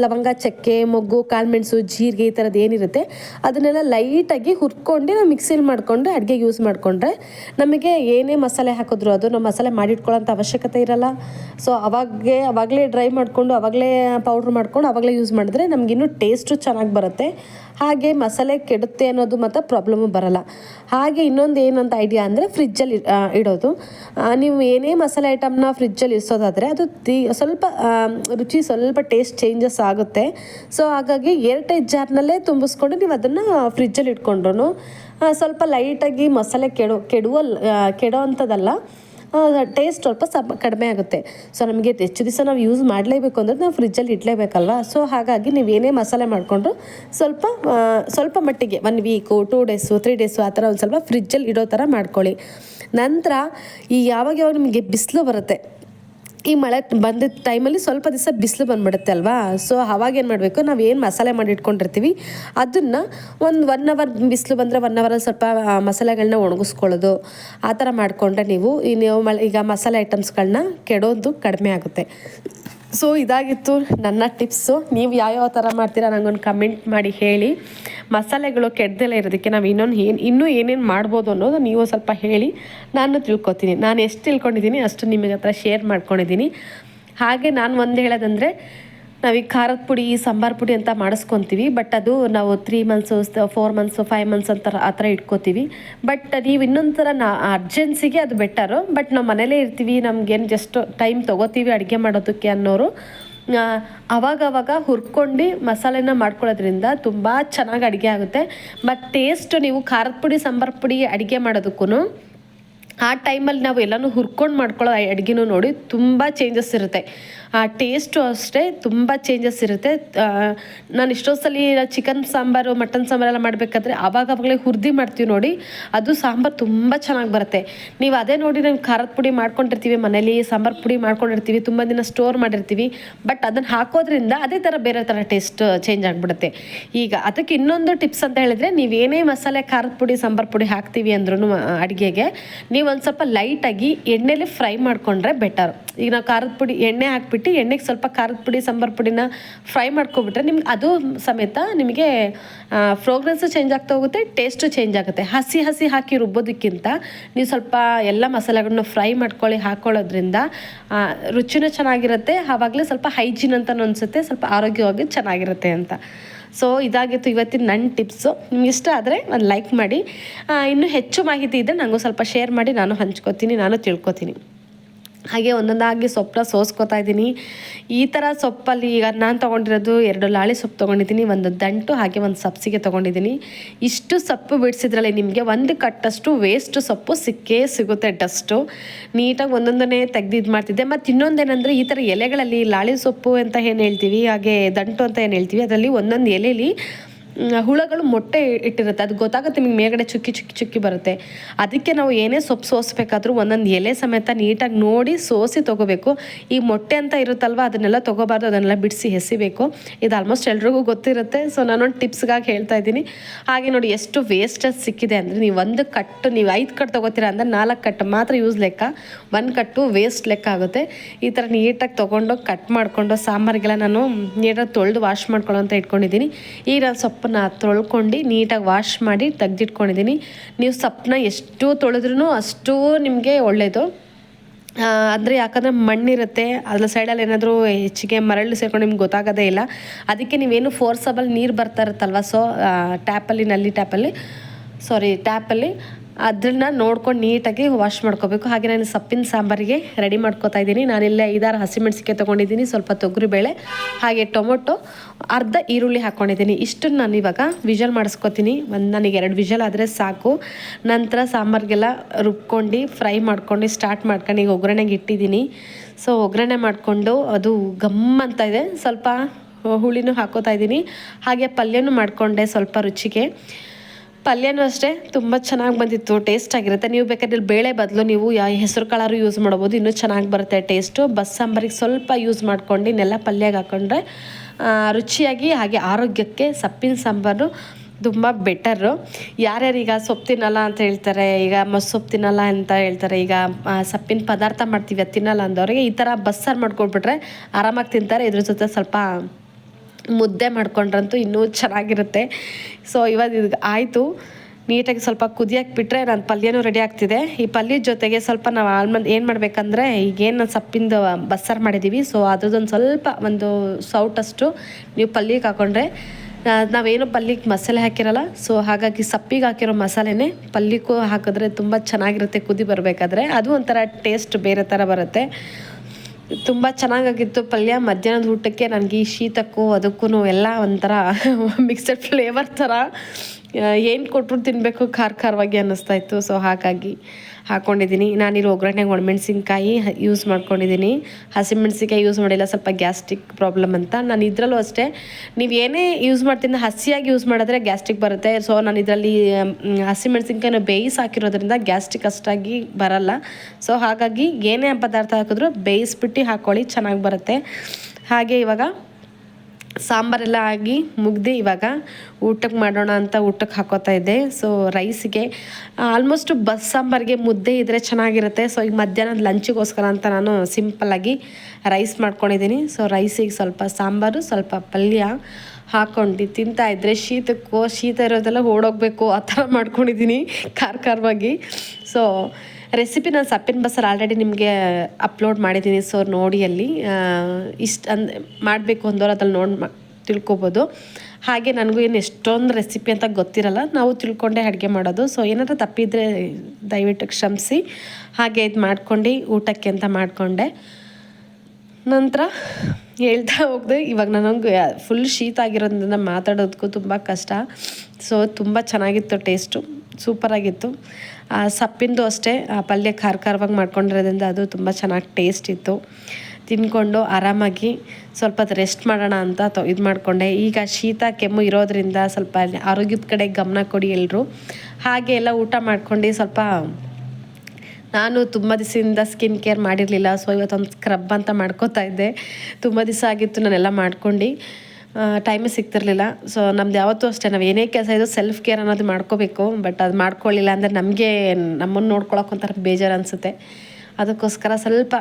ಲವಂಗ, ಚಕ್ಕೆ, ಮೊಗ್ಗು ಕಾಳುಮೆಣಸು ಜೀರಿಗೆ ಈ ಥರದ್ದು ಏನಿರುತ್ತೆ ಅದನ್ನೆಲ್ಲ ಲೈಟಾಗಿ ಹುರ್ಕೊಂಡು ನಾವು ಮಿಕ್ಸಿಲಿ ಮಾಡಿಕೊಂಡು ಅಡುಗೆಗೆ ಯೂಸ್ ಮಾಡಿಕೊಂಡ್ರೆ ನಮಗೆ ಏನೇ ಮಸಾಲೆ ಹಾಕಿದ್ರು ಅದು ನಾವು ಮಸಾಲೆ ಮಾಡಿಟ್ಕೊಳ್ಳೋಂಥ ಅವಶ್ಯಕತೆ ಇರಲ್ಲ. ಸೊ ಅವಾಗೆ, ಅವಾಗಲೇ ಡ್ರೈ ಮಾಡಿಕೊಂಡು, ಅವಾಗಲೇ ಪೌಡ್ರ್ ಮಾಡ್ಕೊಂಡು, ಅವಾಗಲೇ ಯೂಸ್ ಮಾಡಿದ್ರೆ ನಮಗಿನ್ನೂ ಟೇಸ್ಟು ಚೆನ್ನಾಗಿ ಬರುತ್ತೆ. ಹಾಗೆ ಮಸಾಲೆ ಕೆಡುತ್ತೆ ಅನ್ನೋದು ಮತ್ತು ಪ್ರಾಬ್ಲಮ್ಮು ಬರಲ್ಲ. ಹಾಗೆ ಇನ್ನೊಂದು ಏನಂತ ಐಡಿಯಾ ಅಂದರೆ ಫ್ರಿಜ್ಜಲ್ಲಿ ಇಡೋದು. ನೀವು ಏನೇ ಮಸಾಲೆ ಐಟಮ್ನ ಫ್ರಿಜ್ಜಲ್ಲಿ ಇರಿಸೋದಾದರೆ ಅದು ತಿ, ಸ್ವಲ್ಪ ರುಚಿ ಸ್ವಲ್ಪ ಟೇಸ್ಟ್ ಚೇಂಜಸ್ ಆಗುತ್ತೆ. ಸೊ ಹಾಗಾಗಿ ಏರ್ ಟೈಟ್ ಜಾರ್ನಲ್ಲೇ ತುಂಬಿಸ್ಕೊಂಡು ನೀವು ಅದನ್ನು ಫ್ರಿಜ್ಜಲ್ಲಿ ಇಟ್ಕೊಂಡ್ರು ಸ್ವಲ್ಪ ಲೈಟಾಗಿ ಮಸಾಲೆ ಕೆಡೋ ಕೆಡುವ ಕೆಡೋ ಅಂಥದ್ದಲ್ಲ ಟೇಸ್ಟ್ ಸ್ವಲ್ಪ ಸ್ವಲ್ಪ ಕಡಿಮೆ ಆಗುತ್ತೆ. ಸೊ ನಮಗೆ ಹೆಚ್ಚು ದಿವಸ ನಾವು ಯೂಸ್ ಮಾಡಲೇಬೇಕು ಅಂದರೆ ನಾವು ಫ್ರಿಜ್ಜಲ್ಲಿ ಇಡಲೇಬೇಕಲ್ವಾ? ಸೊ ಹಾಗಾಗಿ ನೀವು ಏನೇ ಮಸಾಲೆ ಮಾಡಿಕೊಂಡ್ರು ಸ್ವಲ್ಪ ಸ್ವಲ್ಪ ಮಟ್ಟಿಗೆ one week two days three days ಆ ಥರ ಒಂದು ಸ್ವಲ್ಪ ಫ್ರಿಜ್ಜಲ್ಲಿ ಇಡೋ ಥರ ಮಾಡ್ಕೊಳ್ಳಿ. ನಂತರ ಈ ಯಾವಾಗ ಯಾವಾಗ ನಿಮಗೆ ಬಿಸಿಲು ಬರುತ್ತೆ ಈ ಮಳೆ ಬಂದಿದ್ದ ಟೈಮಲ್ಲಿ ಸ್ವಲ್ಪ ದಿವಸ ಬಿಸಿಲು ಬಂದ್ಬಿಡುತ್ತೆ ಅಲ್ವಾ? ಸೊ ಅವಾಗೇನು ಮಾಡಬೇಕು? ನಾವು ಏನು ಮಸಾಲೆ ಮಾಡಿ ಇಟ್ಕೊಂಡಿರ್ತೀವಿ, ಅದನ್ನು ಒಂದು ಒನ್ ಅವರ್ ಬಿಸಿಲು ಬಂದರೆ ಒನ್ ಅವರಲ್ಲಿ ಸ್ವಲ್ಪ ಮಸಾಲೆಗಳನ್ನ ಒಣಗಿಸ್ಕೊಳ್ಳೋದು, ಆ ಥರ ಮಾಡಿಕೊಂಡ್ರೆ ನೀವು ಈ ನೀವು ಮಳೆ, ಈಗ ಮಸಾಲೆ ಐಟಮ್ಸ್ಗಳನ್ನ ಕೆಡೋದು ಕಡಿಮೆ ಆಗುತ್ತೆ. ಸೊ ಇದಾಗಿತ್ತು ನನ್ನ ಟಿಪ್ಸು. ನೀವು ಯಾವ್ಯಾವ ಥರ ಮಾಡ್ತೀರಾ ನನಗೊಂದು ಕಮೆಂಟ್ ಮಾಡಿ ಹೇಳಿ. ಮಸಾಲೆಗಳು ಕೆಡ್ದೆಲ್ಲ ಇರೋದಕ್ಕೆ ನಾವು ಇನ್ನೊಂದು ಏನು ಇನ್ನೂ ಏನೇನು ಮಾಡ್ಬೋದು ಅನ್ನೋದು ನೀವು ಸ್ವಲ್ಪ ಹೇಳಿ. ನಾನು ತಿಳ್ಕೊತೀನಿ. ನಾನು ಎಷ್ಟು ತಿಳ್ಕೊಂಡಿದ್ದೀನಿ ಅಷ್ಟು ನಿಮಗೆ ಹತ್ರ ಶೇರ್ ಮಾಡ್ಕೊಂಡಿದ್ದೀನಿ. ಹಾಗೆ ನಾನು ಒಂದು ಹೇಳೋದಂದರೆ ನಾವೀಗ ಖಾರದ ಪುಡಿ, ಸಾಂಬಾರು ಪುಡಿ ಅಂತ ಮಾಡಿಸ್ಕೊತೀವಿ. ಬಟ್ ಅದು ನಾವು three months four months five months ಅಂತ ಆ ಥರ ಇಟ್ಕೋತೀವಿ. ಬಟ್ ನೀವು ಇನ್ನೊಂದು ಥರ ನಾ ಅರ್ಜೆನ್ಸಿಗೆ ಅದು ಬೆಟರು ಬಟ್ ನಾವು ಮನೇಲೇ ಇರ್ತೀವಿ. ನಮ್ಗೇನು ಜಸ್ಟ್ ಟೈಮ್ ತೊಗೋತೀವಿ ಅಡುಗೆ ಮಾಡೋದಕ್ಕೆ ಅನ್ನೋರು. ಅವಾಗವಾಗ ಅವಾಗ ಅವಾಗ ಹುರ್ಕೊಂಡು ಮಸಾಲೆನ ಮಾಡ್ಕೊಳ್ಳೋದ್ರಿಂದ ತುಂಬ ಚೆನ್ನಾಗಿ ಅಡುಗೆ ಆಗುತ್ತೆ. ಮತ್ತು ಟೇಸ್ಟ್ ನೀವು ಖಾರದ ಪುಡಿ, ಸಾಂಬಾರು ಪುಡಿ ಅಡುಗೆ ಮಾಡೋದಕ್ಕೂ ಆ ಟೈಮಲ್ಲಿ ನಾವು ಎಲ್ಲನೂ ಹುರ್ಕೊಂಡು ಮಾಡ್ಕೊಳ್ಳೋ ಅಡುಗೆನೂ ನೋಡಿ ತುಂಬ ಚೇಂಜಸ್ ಇರುತ್ತೆ. ಆ ಟೇಸ್ಟು ಅಷ್ಟೇ ತುಂಬ ಚೇಂಜಸ್ ಇರುತ್ತೆ. ನಾನು ಎಷ್ಟೋ ಸಲ ಚಿಕನ್ ಸಾಂಬಾರು ಮಟನ್ ಸಾಂಬಾರೆಲ್ಲ ಮಾಡಬೇಕಾದ್ರೆ ಆವಾಗ ಅವಾಗಲೇ ಹುರಿದು ಮಾಡ್ತೀವಿ ನೋಡಿ, ಅದು ಸಾಂಬಾರು ತುಂಬ ಚೆನ್ನಾಗಿ ಬರುತ್ತೆ. ನೀವು ಅದೇ ನೋಡಿ ನಾವು ಖಾರದ ಪುಡಿ ಮಾಡ್ಕೊಂಡಿರ್ತೀವಿ, ಮನೇಲಿ ಸಾಂಬಾರು ಪುಡಿ ಮಾಡ್ಕೊಂಡಿರ್ತೀವಿ, ತುಂಬ ದಿನ ಸ್ಟೋರ್ ಮಾಡಿರ್ತೀವಿ ಬಟ್ ಅದನ್ನು ಹಾಕೋದ್ರಿಂದ ಅದೇ ಥರ ಬೇರೆ ಥರ ಟೇಸ್ಟ್ ಚೇಂಜ್ ಆಗಿಬಿಡುತ್ತೆ. ಈಗ ಅದಕ್ಕೆ ಇನ್ನೊಂದು ಟಿಪ್ಸ್ ಅಂತ ಹೇಳಿದ್ರೆ ನೀವೇನೇ ಮಸಾಲೆ ಖಾರದ ಪುಡಿ, ಸಾಂಬಾರು ಪುಡಿ ಹಾಕ್ತೀವಿ ಅಂದ್ರೂ ಅಡುಗೆಗೆ, ನೀವು ಒಂದು ಸ್ವಲ್ಪ ಲೈಟಾಗಿ ಎಣ್ಣೆಲಿ ಫ್ರೈ ಮಾಡಿಕೊಂಡ್ರೆ ಬೆಟರ್ ಈಗ ನಾವು ಖಾರದ ಪುಡಿ, ಎಣ್ಣೆ ಹಾಕ್ಬಿಟ್ಟು ಎಣ್ಣೆಗೆ ಸ್ವಲ್ಪ ಖಾರದ ಪುಡಿ, ಸಾಂಬಾರು ಪುಡಿನ ಫ್ರೈ ಮಾಡ್ಕೊಬಿಟ್ರೆ ನಿಮ್ಗೆ ಅದು ಸಮೇತ ನಿಮಗೆ ಫ್ರೋಗ್ರೆನ್ಸು ಚೇಂಜ್ ಆಗ್ತಾ ಹೋಗುತ್ತೆ ಟೇಸ್ಟು ಚೇಂಜ್ ಆಗುತ್ತೆ. ಹಸಿ ಹಸಿ ಹಾಕಿ ರುಬ್ಬೋದಕ್ಕಿಂತ ನೀವು ಸ್ವಲ್ಪ ಎಲ್ಲ ಮಸಾಲೆಗಳನ್ನ ಫ್ರೈ ಮಾಡ್ಕೊಳ್ಳಿ ಹಾಕ್ಕೊಳ್ಳೋದ್ರಿಂದ ರುಚಿನೂ ಚೆನ್ನಾಗಿರುತ್ತೆ, ಆವಾಗಲೇ ಸ್ವಲ್ಪ ಹೈಜೀನ್ ಅಂತ ಅನಿಸುತ್ತೆ, ಸ್ವಲ್ಪ ಆರೋಗ್ಯವಾಗಿ ಚೆನ್ನಾಗಿರುತ್ತೆ ಅಂತ. ಸೊ ಇದಾಗಿತ್ತು ಇವತ್ತಿನ ನನ್ನ ಟಿಪ್ಸು. ನಿಮ್ಗೆ ಇಷ್ಟ ಆದರೆ ಒಂದು ಲೈಕ್ ಮಾಡಿ. ಇನ್ನೂ ಹೆಚ್ಚು ಮಾಹಿತಿ ಇದ್ದರೆ ನನಗೂ ಸ್ವಲ್ಪ ಶೇರ್ ಮಾಡಿ, ನಾನು ಹಂಚ್ಕೋತೀನಿ, ನಾನು ತಿಳ್ಕೊತೀನಿ. ಹಾಗೆ ಒಂದೊಂದಾಗಿ ಸೊಪ್ಪನ್ನ ಸೋಸ್ಕೊತಾ ಇದ್ದೀನಿ. ಈ ಥರ ಸೊಪ್ಪಲ್ಲಿ ಈಗ ನಾನು ತೊಗೊಂಡಿರೋದು ಎರಡು ಲಾಳಿ ಸೊಪ್ಪು ತೊಗೊಂಡಿದ್ದೀನಿ ಒಂದು ದಂಟು ಹಾಗೆ ಒಂದು ಸಬ್ಸಿಗೆ ತೊಗೊಂಡಿದ್ದೀನಿ. ಇಷ್ಟು ಸೊಪ್ಪು ಬಿಡಿಸಿದ್ರಲ್ಲಿ ನಿಮಗೆ ಒಂದು ಕಟ್ಟಷ್ಟು ವೇಸ್ಟ್ ಸೊಪ್ಪು ಸಿಕ್ಕೇ ಸಿಗುತ್ತೆ ಡಸ್ಟು ನೀಟಾಗಿ ಒಂದೊಂದನ್ನೇ ತೆಗ್ದು ಇದು ಮಾಡ್ತಿದ್ದೆ. ಮತ್ತು ಇನ್ನೊಂದೇನೆಂದರೆ ಈ ಥರ ಎಲೆಗಳಲ್ಲಿ ಲಾಳಿ ಸೊಪ್ಪು ಅಂತ ಏನು ಹೇಳ್ತೀವಿ ಹಾಗೆ ದಂಟು ಅಂತ ಏನು ಹೇಳ್ತೀವಿ ಅದರಲ್ಲಿ ಒಂದೊಂದು ಎಲೆಲಿ ಮ್, ಹುಳಗಳು ಮೊಟ್ಟೆ ಇಟ್ಟಿರುತ್ತೆ. ಅದು ಗೊತ್ತಾಗುತ್ತೆ ನಿಮಗೆ ಮೇಲ್ಗಡೆ ಚುಕ್ಕಿ ಚುಕ್ಕಿ ಚುಕ್ಕಿ ಬರುತ್ತೆ. ಅದಕ್ಕೆ ನಾವು ಏನೇ ಸೊಪ್ಪು ಸೋಸಬೇಕಾದ್ರೂ ಒಂದೊಂದು ಎಲೆ ಸಮೇತ ನೀಟಾಗಿ ನೋಡಿ ಸೋಸಿ ತೊಗೋಬೇಕು. ಈ ಮೊಟ್ಟೆ ಅಂತ ಇರುತ್ತಲ್ವ, ಅದನ್ನೆಲ್ಲ ತೊಗೋಬಾರ್ದು, ಅದನ್ನೆಲ್ಲ ಬಿಡಿಸಿ ಎಸಿಬೇಕು. ಇದು ಆಲ್ಮೋಸ್ಟ್ ಎಲ್ರಿಗೂ ಗೊತ್ತಿರುತ್ತೆ. ಸೊ ನಾನೊಂದು ಟಿಪ್ಸ್ಗಾಗಿ ಹೇಳ್ತಾ ಇದ್ದೀನಿ. ಹಾಗೆ ನೋಡಿ, ಎಷ್ಟು ವೇಸ್ಟ್ ಸಿಕ್ಕಿದೆ ಅಂದರೆ ನೀವು ಒಂದು ಕಟ್ಟು, ನೀವು ಐದು ಕಟ್ಟು ತೊಗೋತೀರಾ ಅಂದರೆ ನಾಲ್ಕು ಕಟ್ಟು ಮಾತ್ರ ಯೂಸ್ ಲೆಕ್ಕ. ಒಂದು ಕಟ್ಟು ವೇಸ್ಟ್ ಲೆಕ್ಕ ಆಗುತ್ತೆ. ಈ ಥರ ನೀಟಾಗಿ ತೊಗೊಂಡು ಕಟ್ ಮಾಡಿಕೊಂಡು, ಸಾಂಬಾರಿಗೆಲ್ಲ ನಾನು ನೀಟಾಗಿ ತೊಳೆದು ವಾಶ್ ಮಾಡ್ಕೊಳ್ಳೋ ಅಂತ ಇಟ್ಕೊಂಡಿದ್ದೀನಿ. ಈಗ ನಾನು ಸೊಪ್ಪನ್ನ ತೊಳ್ಕೊಂಡು ನೀಟಾಗಿ ವಾಶ್ ಮಾಡಿ ತೆಗೆದಿಟ್ಕೊಂಡಿದ್ದೀನಿ. ನೀವು ಸೊಪ್ಪನ್ನ ಎಷ್ಟು ತೊಳೆದ್ರೂ ಅಷ್ಟು ನಿಮಗೆ ಒಳ್ಳೆಯದು ಅಂದರೆ ಯಾಕಂದರೆ ಮಣ್ಣಿರುತ್ತೆ, ಅದ್ರ ಸೈಡಲ್ಲಿ ಏನಾದರೂ ಹೆಚ್ಚಿಗೆ ಮರಳು ಸೇರ್ಕೊಂಡು ನಿಮ್ಗೆ ಗೊತ್ತಾಗೋದೇ ಇಲ್ಲ. ಅದಕ್ಕೆ ನೀವೇನು ಫೋರ್ಸಬಲ್ ನೀರು ಬರ್ತಾ ಇರುತ್ತಲ್ವ? ಸೊ ಟ್ಯಾಪಲ್ಲಿ ನಲ್ಲಿ ಟ್ಯಾಪಲ್ಲಿ ಸಾರಿ ಟ್ಯಾಪಲ್ಲಿ ಅದನ್ನ ನೋಡ್ಕೊಂಡು ನೀಟಾಗಿ ವಾಶ್ ಮಾಡ್ಕೋಬೇಕು. ಹಾಗೆ ನಾನು ಸೊಪ್ಪಿನ ಸಾಂಬಾರಿಗೆ ರೆಡಿ ಮಾಡ್ಕೋತಾ ಇದ್ದೀನಿ. ನಾನಿಲ್ಲೇ ಐದಾರು ಹಸಿಮೆಣ್ಸಿಕಾಯಿ ತೊಗೊಂಡಿದ್ದೀನಿ, ಸ್ವಲ್ಪ ತೊಗರಿಬೇಳೆ, ಹಾಗೆ ಟೊಮೊಟೊ, ಅರ್ಧ ಈರುಳ್ಳಿ ಹಾಕ್ಕೊಂಡಿದ್ದೀನಿ ಇಷ್ಟನ್ನು ನಾನು ಇವಾಗ ವಿಜಲ್ ಮಾಡಿಸ್ಕೊತೀನಿ. ಒಂದು ನನಗೆ ಎರಡು ವಿಜಲ್ ಆದರೆ ಸಾಕು. ನಂತರ ಸಾಂಬಾರಿಗೆಲ್ಲ ರುಬ್ಕೊಂಡು ಫ್ರೈ ಮಾಡ್ಕೊಂಡು ಸ್ಟಾರ್ಟ್ ಮಾಡ್ಕೊಂಡು ಈಗ ಒಗ್ಗರಣೆಗೆ ಇಟ್ಟಿದ್ದೀನಿ. ಸೊ ಒಗ್ಗರಣೆ ಮಾಡಿಕೊಂಡು ಅದು ಗಮ್ ಅಂತ ಇದೆ. ಸ್ವಲ್ಪ ಹುಳಿನೂ ಹಾಕೋತಾ ಇದ್ದೀನಿ. ಹಾಗೆ ಪಲ್ಯನೂ ಮಾಡಿಕೊಂಡೆ ಸ್ವಲ್ಪ ರುಚಿಗೆ. ಪಲ್ಯನೂ ಅಷ್ಟೇ, ತುಂಬ ಚೆನ್ನಾಗಿ ಬಂದಿತ್ತು ಟೇಸ್ಟ್ ಆಗಿರುತ್ತೆ. ನೀವು ಬೇಕಾದ್ರೆ ಬೇಳೆ ಬದಲು ನೀವು ಯಾವ ಹೆಸರು ಕಾಳಾರು ಯೂಸ್ ಮಾಡ್ಬೋದು, ಇನ್ನೂ ಚೆನ್ನಾಗಿ ಬರುತ್ತೆ ಟೇಸ್ಟು ಬಸ್ ಸಾಂಬಾರಿಗೆ ಸ್ವಲ್ಪ ಯೂಸ್ ಮಾಡ್ಕೊಂಡು, ಇನ್ನೆಲ್ಲ ಪಲ್ಯಗೆ ಹಾಕ್ಕೊಂಡ್ರೆ ರುಚಿಯಾಗಿ ಹಾಗೆ ಆರೋಗ್ಯಕ್ಕೆ ಸೊಪ್ಪಿನ ಸಾಂಬಾರು ತುಂಬ ಬೆಟರು ಯಾರ್ಯಾರು ಈಗ ಸೊಪ್ಪು ತಿನ್ನಲ್ಲ ಅಂತ ಹೇಳ್ತಾರೆ, ಈಗ ಮಸ್ ಸೊಪ್ಪು ತಿನ್ನಲ್ಲ ಅಂತ ಹೇಳ್ತಾರೆ, ಈಗ ಸಪ್ಪಿನ ಸೊಪ್ಪಿನ ಪದಾರ್ಥ ಮಾಡ್ತೀವಿ, ಅದು ತಿನ್ನಲ್ಲ ಅಂದವ್ರಿಗೆ ಈ ಥರ ಬಸ್ಸಾರು ಮಾಡ್ಕೊಟ್ಬಿಟ್ರೆ ಆರಾಮಾಗಿ ತಿಂತಾರೆ, ಇದ್ರ ಜೊತೆ ಸ್ವಲ್ಪ ಮುದ್ದೆ ಮಾಡ್ಕೊಂಡ್ರಂತೂ ಇನ್ನೂ ಚೆನ್ನಾಗಿರುತ್ತೆ. ಸೊ ಇವಾಗ ಇದು ಆಯಿತು. ನೀಟಾಗಿ ಸ್ವಲ್ಪ ಕುದಿಯಕ್ಕೆ ಬಿಟ್ಟರೆ ನನ್ನ ಪಲ್ಯನೂ ರೆಡಿ ಆಗ್ತಿದೆ. ಈ ಪಲ್ಯದ ಜೊತೆಗೆ ಸ್ವಲ್ಪ ನಾವು ಆಲ್ಮಂದ್ ಏನು ಮಾಡಬೇಕಂದ್ರೆ ಈಗೇನು ಸಪ್ಪಿಂದು ಬಸ್ಸಾರು ಮಾಡಿದ್ದೀವಿ ಸೊ ಅದ್ರದ್ದೊಂದು ಸ್ವಲ್ಪ ಒಂದು ಸೌಟಷ್ಟು ನೀವು ಪಲ್ಯಕ್ಕೆ ಹಾಕೊಂಡ್ರೆ ನಾವೇನು ಪಲ್ಯಕ್ಕೆ ಮಸಾಲೆ ಹಾಕಿರಲ್ಲ. ಸೊ ಹಾಗಾಗಿ ಸಪ್ಪಿಗೆ ಹಾಕಿರೋ ಮಸಾಲೆನೇ ಪಲ್ಯಕ್ಕೂ ಹಾಕಿದ್ರೆ ತುಂಬ ಚೆನ್ನಾಗಿರುತ್ತೆ ಕುದಿ ಬರಬೇಕಾದ್ರೆ. ಅದು ಒಂಥರ ಟೇಸ್ಟ್ ಬೇರೆ ಥರ ಬರುತ್ತೆ. ತುಂಬ ಚೆನ್ನಾಗಾಗಿತ್ತು ಪಲ್ಯ. ಮಧ್ಯಾಹ್ನದ ಊಟಕ್ಕೆ ನನಗೆ ಈ ಶೀತಕ್ಕೂ ಅದಕ್ಕೂ ಎಲ್ಲ ಒಂಥರ ಮಿಕ್ಸಡ್ ಫ್ಲೇವರ್ ಥರ ಏನು ಕೊಟ್ಟರು ತಿನ್ನಬೇಕು ಖಾರ ಖಾರವಾಗಿ ಅನ್ನಿಸ್ತಾ ಇತ್ತು. ಸೊ ಹಾಗಾಗಿ ಹಾಕ್ಕೊಂಡಿದ್ದೀನಿ ನಾನಿರೋ ಒಗ್ಗರಣೆಗೆ ಒಣಮೆಣ್ಸಿನ್ಕಾಯಿ ಯೂಸ್ ಮಾಡ್ಕೊಂಡಿದ್ದೀನಿ. ಹಸಿಮೆಣ್ಸಿನ್ಕಾಯಿ ಯೂಸ್ ಮಾಡಿಲ್ಲ, ಸ್ವಲ್ಪ ಗ್ಯಾಸ್ಟ್ರಿಕ್ ಪ್ರಾಬ್ಲಮ್ ಅಂತ. ನಾನು ಇದರಲ್ಲೂ ಅಷ್ಟೇ. ನೀವು ಏನೇ ಯೂಸ್ ಮಾಡ್ತೀನಿ ಹಸಿಯಾಗಿ ಯೂಸ್ ಮಾಡಿದ್ರೆ ಗ್ಯಾಸ್ಟ್ರಿಕ್ ಬರುತ್ತೆ. ಸೊ ನಾನು ಇದರಲ್ಲಿ ಹಸಿಮೆಣ್ಸಿನ್ಕಾಯಿನ ಬೇಯಿಸಿ ಹಾಕಿರೋದ್ರಿಂದ ಗ್ಯಾಸ್ಟ್ರಿಕ್ ಅಷ್ಟಾಗಿ ಬರಲ್ಲ. ಸೊ ಹಾಗಾಗಿ ಏನೇ ಪದಾರ್ಥ ಹಾಕಿದ್ರು ಬೇಯಿಸ್ಬಿಟ್ಟು ಹಾಕ್ಕೊಳ್ಳಿ ಚೆನ್ನಾಗಿ ಬರುತ್ತೆ. ಹಾಗೆ ಇವಾಗ ಸಾಂಬಾರೆಲ್ಲ ಆಗಿ ಮುಗ್ದು ಇವಾಗ ಊಟಕ್ಕೆ ಮಾಡೋಣ ಅಂತ ಊಟಕ್ಕೆ ಹಾಕೋತಾ ಇದ್ದೆ. ಸೊ ರೈಸ್ಗೆ ಆಲ್ಮೋಸ್ಟ್ ಬಸ್ ಸಾಂಬಾರಿಗೆ ಮುದ್ದೆ ಇದ್ದರೆ ಚೆನ್ನಾಗಿರುತ್ತೆ. ಸೊ ಈಗ ಮಧ್ಯಾಹ್ನದ ಲಂಚಿಗೋಸ್ಕರ ಅಂತ ನಾನು ಸಿಂಪಲ್ಲಾಗಿ ರೈಸ್ ಮಾಡ್ಕೊಂಡಿದ್ದೀನಿ. ಸೊ ರೈಸಿಗೆ ಸ್ವಲ್ಪ ಸಾಂಬಾರು, ಸ್ವಲ್ಪ ಪಲ್ಯ ಹಾಕ್ಕೊಂಡು ತಿಂತಾ ಇದ್ದರೆ ಶೀತಕ್ಕೋ, ಶೀತ ಇರೋದೆಲ್ಲ ಓಡೋಗ್ಬೇಕು ಆ ಥರ ಮಾಡ್ಕೊಂಡಿದ್ದೀನಿ. ಖಾರ ಖಾರವಾಗಿ. ಸೊ ರೆಸಿಪಿ ನಾನು ಸಪ್ಪಿನ ಬಸ್ಸಾರು ಆಲ್ರೆಡಿ ನಿಮಗೆ ಅಪ್ಲೋಡ್ ಮಾಡಿದ್ದೀನಿ ಸೊ ನೋಡಿ ಅಲ್ಲಿ. ಇಷ್ಟು ಅಂದ್, ಮಾಡಬೇಕು ಅಂದವ್ರು ಅದ್ರಲ್ಲಿ ನೋಡಿ ತಿಳ್ಕೊಬೋದು. ಹಾಗೆ ನನಗೂ ಏನು ಎಷ್ಟೊಂದು ರೆಸಿಪಿ ಅಂತ ಗೊತ್ತಿರಲ್ಲ, ನಾವು ತಿಳ್ಕೊಂಡೇ ಅಡುಗೆ ಮಾಡೋದು. ಸೊ ಏನಾದರೂ ತಪ್ಪಿದರೆ ದಯವಿಟ್ಟು ಕ್ಷಮಿಸಿ. ಹಾಗೆ ಇದು ಮಾಡ್ಕೊಂಡು ಊಟಕ್ಕೆ ಅಂತ ಮಾಡಿಕೊಂಡೆ. ನಂತರ ಹೇಳ್ತಾ ಹೋಗ್ದೆ, ಇವಾಗ ನನಗೆ ಫುಲ್ ಶೀತ ಆಗಿರೋದ್ರಿಂದ ಮಾತಾಡೋದಕ್ಕೂ ತುಂಬ ಕಷ್ಟ. ಸೊ ತುಂಬ ಚೆನ್ನಾಗಿತ್ತು ಟೇಸ್ಟು ಸೂಪರಾಗಿತ್ತು ಆ ಸಪ್ಪಿಂದು ಅಷ್ಟೇ, ಆ ಪಲ್ಯ ಖಾರ ಖಾರವಾಗಿ ಮಾಡ್ಕೊಂಡಿರೋದ್ರಿಂದ ಅದು ತುಂಬ ಚೆನ್ನಾಗಿ ಟೇಸ್ಟ್ ಇತ್ತು. ತಿಂದ್ಕೊಂಡು ಆರಾಮಾಗಿ ಸ್ವಲ್ಪ ರೆಸ್ಟ್ ಮಾಡೋಣ ಅಂತ ತೊ, ಇದು ಮಾಡಿಕೊಂಡೆ. ಈಗ ಶೀತ ಕೆಮ್ಮು ಇರೋದರಿಂದ ಸ್ವಲ್ಪ ಆರೋಗ್ಯದ ಕಡೆ ಗಮನ ಕೊಡಿ ಎಲ್ಲರೂ ಹಾಗೆ ಎಲ್ಲ ಊಟ ಮಾಡ್ಕೊಂಡು ಸ್ವಲ್ಪ ನಾನು ತುಂಬ ದಿವಸದಿಂದ ಸ್ಕಿನ್ ಕೇರ್ ಮಾಡಿರಲಿಲ್ಲ. ಸೊ ಇವತ್ತೊಂದು ಸ್ಕ್ರಬ್ ಅಂತ ಮಾಡ್ಕೋತಾ ಇದ್ದೆ. ತುಂಬ ದಿವಸ ಆಗಿತ್ತು ನಾನೆಲ್ಲ ಮಾಡ್ಕೊಂಡು. ಟೈಮೇ ಸಿಗ್ತಿರ್ಲಿಲ್ಲ. ಸೊ ನಮ್ದು ಯಾವತ್ತೂ ಅಷ್ಟೇ, ನಾವು ಏನೇ ಕೆಲಸ ಇದು ಸೆಲ್ಫ್ ಕೇರ್ ಅನ್ನೋದು ಮಾಡ್ಕೋಬೇಕು ಬಟ್ ಅದು ಮಾಡ್ಕೊಳ್ಳಿಲ್ಲ ಅಂದರೆ ನಮಗೆ ನಮ್ಮನ್ನು ನೋಡ್ಕೊಳಕ್ಕೆ ಒಂಥರ ಬೇಜಾರು ಅನಿಸುತ್ತೆ. ಅದಕ್ಕೋಸ್ಕರ ಸ್ವಲ್ಪ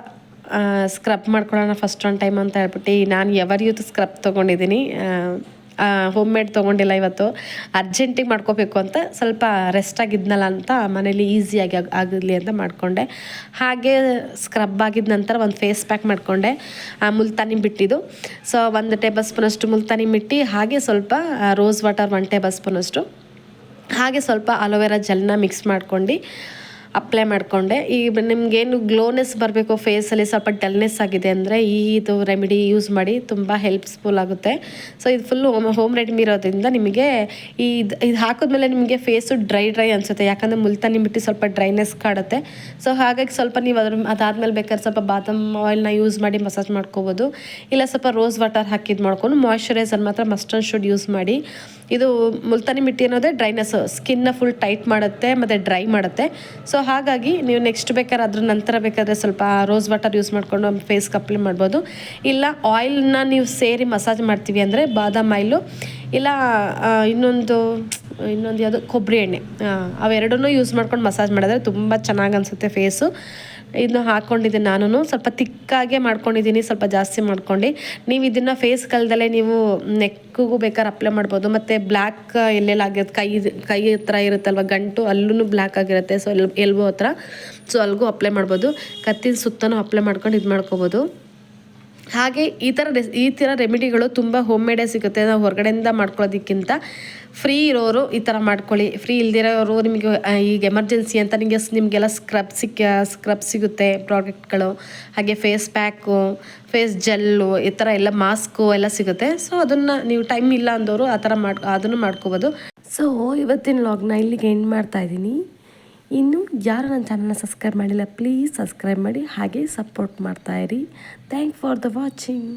ಸ್ಕ್ರಬ್ ಮಾಡ್ಕೊಳ್ಳೋಣ ಫಸ್ಟ್ ಒನ್ ಟೈಮ್ ಅಂತ ಹೇಳ್ಬಿಟ್ಟು ನಾನು ಎವರ್ ಯೂತ್ ಸ್ಕ್ರಬ್ ತೊಗೊಂಡಿದ್ದೀನಿ. ಹೋಮ್ ಮೇಡ್ ತೊಗೊಂಡಿಲ್ಲ ಇವತ್ತು. ಅರ್ಜೆಂಟಿಗೆ ಮಾಡ್ಕೋಬೇಕು ಅಂತ ಸ್ವಲ್ಪ ರೆಸ್ಟ್ ಆಗಿದ್ನಲ್ಲ ಅಂತ ಮನೇಲಿ ಈಸಿಯಾಗಿ ಆಗ ಆಗಲಿ ಅಂತ ಮಾಡಿಕೊಂಡೆ. ಹಾಗೆ ಸ್ಕ್ರಬ್ ಆಗಿದ ನಂತರ ಒಂದು ಫೇಸ್ ಪ್ಯಾಕ್ ಮಾಡಿಕೊಂಡೆ. ಮುಲ್ತಾನಿ ಬಿಟ್ಟಿದ್ದು. ಸೊ ಒಂದು ಟೇಬಲ್ ಸ್ಪೂನಷ್ಟು ಮುಲ್ತಾನಿ ಬಿಟ್ಟು ಹಾಗೆ ಸ್ವಲ್ಪ ರೋಸ್ ವಾಟರ್ ಒನ್ ಟೇಬಲ್ ಸ್ಪೂನಷ್ಟು ಹಾಗೆ ಸ್ವಲ್ಪ ಅಲೋವೆರಾ ಜೆಲ್ನ ಮಿಕ್ಸ್ ಮಾಡ್ಕೊಂಡು. ಅಪ್ಲೈ ಮಾಡಿಕೊಂಡೆ. ಈ ನಿಮಗೇನು ಗ್ಲೋನೆಸ್ ಬರಬೇಕು ಫೇಸಲ್ಲಿ ಸ್ವಲ್ಪ ಡಲ್ನೆಸ್ ಆಗಿದೆ ಅಂದರೆ ಈ ಇದು ರೆಮಿಡಿ ಯೂಸ್ ಮಾಡಿ ತುಂಬ ಹೆಲ್ಪ್ಸ್ಫುಲ್ ಆಗುತ್ತೆ. ಸೊ ಇದು ಫುಲ್ಲು ಹೋಮ್ ರೆಡಿಮಿ ಇರೋದ್ರಿಂದ ನಿಮಗೆ ಈ ಇದು ಹಾಕಿದ್ಮೇಲೆ ನಿಮಗೆ ಫೇಸು ಡ್ರೈ ಡ್ರೈ ಅನಿಸುತ್ತೆ. ಯಾಕಂದರೆ ಮುಲ್ತಾನಿ ಬಿಟ್ಟು ಸ್ವಲ್ಪ ಡ್ರೈನೆಸ್ ಕಾಡುತ್ತೆ. ಸೊ ಹಾಗಾಗಿ ಸ್ವಲ್ಪ ನೀವು ಅದ್ರ, ಅದಾದಮೇಲೆ ಬೇಕಾದ್ರೆ ಸ್ವಲ್ಪ ಬಾದಾಮ್ ಆಯಿಲ್ನ ಯೂಸ್ ಮಾಡಿ ಮಸಾಜ್ ಮಾಡ್ಕೋಬೋದು. ಇಲ್ಲ ಸ್ವಲ್ಪ ರೋಸ್ ವಾಟರ್ ಹಾಕಿದ್ ಮಾಡ್ಕೊಂಡು ಮಾಯ್ಶ್ಚರೈಸರ್ ಮಾತ್ರ ಮಸ್ಟ್ ಶುಡ್ ಯೂಸ್ ಮಾಡಿ. ಇದು ಮುಲ್ತಾನಿ ಮಿಟ್ಟಿ ಅನ್ನೋದೇ ಡ್ರೈನೆಸ್. ಸ್ಕಿನ್ನ ಫುಲ್ ಟೈಟ್ ಮಾಡುತ್ತೆ, ಮತ್ತು ಡ್ರೈ ಮಾಡುತ್ತೆ. ಸೊ ಹಾಗಾಗಿ ನೀವು ನೆಕ್ಸ್ಟ್ ಬೇಕಾದ್ರೆ ಅದ್ರ ನಂತರ ಬೇಕಾದರೆ ಸ್ವಲ್ಪ ರೋಸ್ ವಾಟರ್ ಯೂಸ್ ಮಾಡಿಕೊಂಡು ಫೇಸ್ಗೆ ಅಪ್ಲೈ ಮಾಡ್ಬೋದು. ಇಲ್ಲ ಆಯಿಲ್ನ ನೀವು ಸೇರಿ ಮಸಾಜ್ ಮಾಡ್ತೀವಿ ಅಂದರೆ ಬಾದಾಮ್ ಆಯಿಲು ಇಲ್ಲ ಇನ್ನೊಂದು ಇನ್ನೊಂದು ಯಾವುದು ಕೊಬ್ಬರಿ ಎಣ್ಣೆ. ಅವೆರಡನ್ನೂ ಯೂಸ್ ಮಾಡ್ಕೊಂಡು ಮಸಾಜ್ ಮಾಡಿದ್ರೆ ತುಂಬ ಚೆನ್ನಾಗಿ ಅನಿಸುತ್ತೆ ಫೇಸು ಇದನ್ನ ಹಾಕ್ಕೊಂಡಿದ್ದೀನಿ ನಾನು ಸ್ವಲ್ಪ ತಿಕ್ಕಾಗೆ ಮಾಡ್ಕೊಂಡಿದ್ದೀನಿ, ಸ್ವಲ್ಪ ಜಾಸ್ತಿ ಮಾಡ್ಕೊಂಡು. ನೀವು ಇದನ್ನು ಫೇಸ್ ಕಲ್ದಲ್ಲೇ ನೀವು ನೆಕ್ಕಿಗೂ ಬೇಕಾದ್ರೆ ಅಪ್ಲೈ ಮಾಡ್ಬೋದು. ಮತ್ತು ಬ್ಲ್ಯಾಕ್ ಎಲ್ಲೆಲ್ಲ ಆಗಿರುತ್ತೆ, ಕೈ ಕೈ ಹತ್ರ ಇರುತ್ತಲ್ವ, ಗಂಟು ಅಲ್ಲೂ ಬ್ಲ್ಯಾಕ್ ಆಗಿರುತ್ತೆ ಸೊ ಎಲ್ ಎಲ್ಬೋ ಹತ್ರ. ಸೊ ಅಲ್ಲಿಗೂ ಅಪ್ಲೈ ಮಾಡ್ಬೋದು. ಕತ್ತಿನ ಸುತ್ತನೂ ಅಪ್ಲೈ ಮಾಡ್ಕೊಂಡು ಇದು ಮಾಡ್ಕೋಬೋದು ಹಾಗೆ ಈ ಥರ ರೆಸ್, ಈ ಥರ ರೆಮಿಡಿಗಳು ತುಂಬ ಹೋಮ್ ಮೇಡೇ ಸಿಗುತ್ತೆ. ನಾವು ಹೊರಗಡೆಯಿಂದ ಮಾಡ್ಕೊಳ್ಳೋದಕ್ಕಿಂತ ಫ್ರೀ ಇರೋರು ಈ ಥರ ಮಾಡ್ಕೊಳ್ಳಿ. ಫ್ರೀ ಇಲ್ದಿರೋರು ನಿಮಗೆ ಈಗ ಎಮರ್ಜೆನ್ಸಿ ಅಂತ ನಿಮಗೆ ನಿಮಗೆಲ್ಲ ಸ್ಕ್ರಬ್ ಸಿಕ್ಕ ಸ್ಕ್ರಬ್ ಸಿಗುತ್ತೆ ಪ್ರಾಡಕ್ಟ್ಗಳು. ಹಾಗೆ ಫೇಸ್ ಪ್ಯಾಕು ಫೇಸ್ ಜೆಲ್ಲು ಈ ಥರ ಎಲ್ಲ ಮಾಸ್ಕು ಎಲ್ಲ ಸಿಗುತ್ತೆ. ಸೊ ಅದನ್ನು ನೀವು ಟೈಮ್ ಇಲ್ಲ ಅಂದವರು ಆ ಥರ ಮಾಡ್, ಅದನ್ನು ಮಾಡ್ಕೋಬೋದು. ಸೊ ಇವತ್ತಿನ ಲಾಗ್ನ ಇಲ್ಲಿಗೆ ಎಂಡ್ ಮಾಡ್ತಾ ಇದ್ದೀನಿ. ಇನ್ನು ಯಾರು ನನ್ನ ಚಾನಲ್ನ ಸಬ್ಸ್ಕ್ರೈಬ್ ಮಾಡಿಲ್ಲ ಪ್ಲೀಸ್ ಸಬ್ಸ್ಕ್ರೈಬ್ ಮಾಡಿ, ಹಾಗೆ ಸಪೋರ್ಟ್ ಮಾಡ್ತಾಯಿರಿ ಥ್ಯಾಂಕ್ ಫಾರ್ ದ ವಾಚಿಂಗ್